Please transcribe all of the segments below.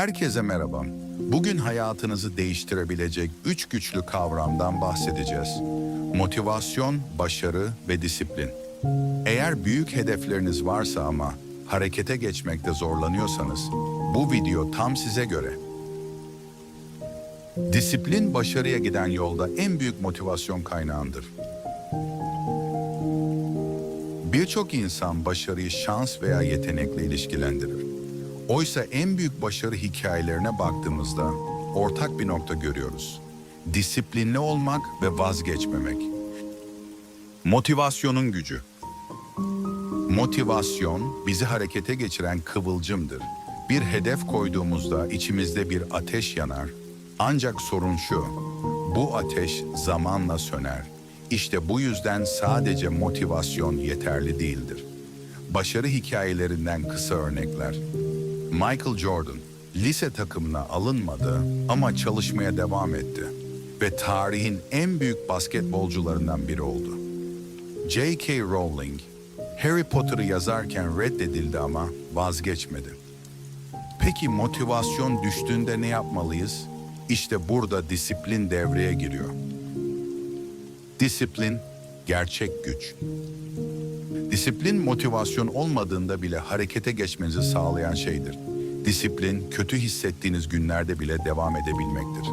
Herkese merhaba. Bugün hayatınızı değiştirebilecek üç güçlü kavramdan bahsedeceğiz. Motivasyon, başarı ve disiplin. Eğer büyük hedefleriniz varsa ama harekete geçmekte zorlanıyorsanız bu video tam size göre. Disiplin başarıya giden yolda en büyük motivasyon kaynağıdır. Birçok insan başarıyı şans veya yetenekle ilişkilendirir. Oysa en büyük başarı hikayelerine baktığımızda ortak bir nokta görüyoruz. Disiplinli olmak ve vazgeçmemek. Motivasyonun gücü. Motivasyon bizi harekete geçiren kıvılcımdır. Bir hedef koyduğumuzda içimizde bir ateş yanar. Ancak sorun şu, bu ateş zamanla söner. İşte bu yüzden sadece motivasyon yeterli değildir. Başarı hikayelerinden kısa örnekler. Michael Jordan lise takımına alınmadı ama çalışmaya devam etti ve tarihin en büyük basketbolcularından biri oldu. J.K. Rowling Harry Potter'ı yazarken reddedildi ama vazgeçmedi. Peki motivasyon düştüğünde ne yapmalıyız? İşte burada disiplin devreye giriyor. Disiplin gerçek güç. Disiplin motivasyon olmadığında bile harekete geçmenizi sağlayan şeydir. Disiplin kötü hissettiğiniz günlerde bile devam edebilmektir.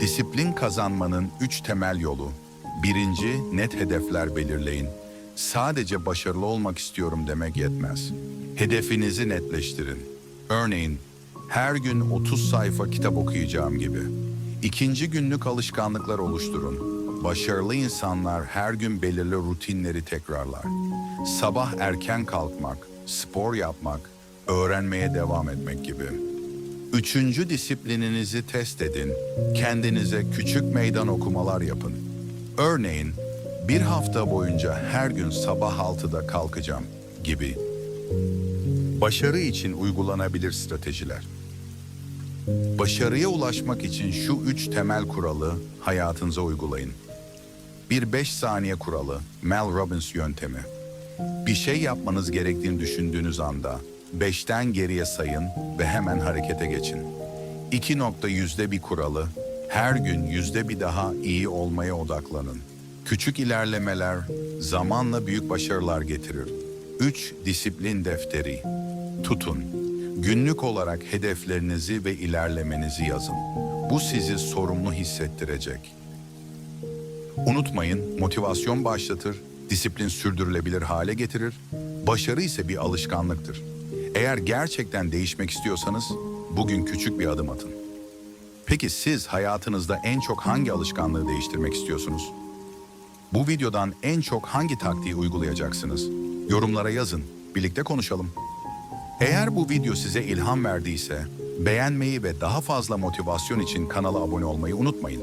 Disiplin kazanmanın üç temel yolu. Birinci, net hedefler belirleyin. Sadece başarılı olmak istiyorum demek yetmez. Hedefinizi netleştirin. Örneğin, her gün 30 sayfa kitap okuyacağım gibi. İkinci günlük alışkanlıklar oluşturun. Başarılı insanlar her gün belirli rutinleri tekrarlar. Sabah erken kalkmak, spor yapmak, öğrenmeye devam etmek gibi. Üçüncü disiplininizi test edin. Kendinize küçük meydan okumalar yapın. Örneğin bir hafta boyunca her gün sabah 6'da kalkacağım gibi. Başarı için uygulanabilir stratejiler. Başarıya ulaşmak için şu üç temel kuralı hayatınıza uygulayın. Bir 5 saniye kuralı, Mel Robbins yöntemi. Bir şey yapmanız gerektiğini düşündüğünüz anda 5'ten geriye sayın ve hemen harekete geçin. 2 nokta yüzde bir kuralı, her gün yüzde bir daha iyi olmaya odaklanın. Küçük ilerlemeler zamanla büyük başarılar getirir. 3. Disiplin defteri. Tutun. Günlük olarak hedeflerinizi ve ilerlemenizi yazın. Bu sizi sorumlu hissettirecek. Unutmayın, motivasyon başlatır, disiplin sürdürülebilir hale getirir, başarı ise bir alışkanlıktır. Eğer gerçekten değişmek istiyorsanız bugün küçük bir adım atın. Peki siz hayatınızda en çok hangi alışkanlığı değiştirmek istiyorsunuz? Bu videodan en çok hangi taktiği uygulayacaksınız? Yorumlara yazın, birlikte konuşalım. Eğer bu video size ilham verdiyse beğenmeyi ve daha fazla motivasyon için kanala abone olmayı unutmayın.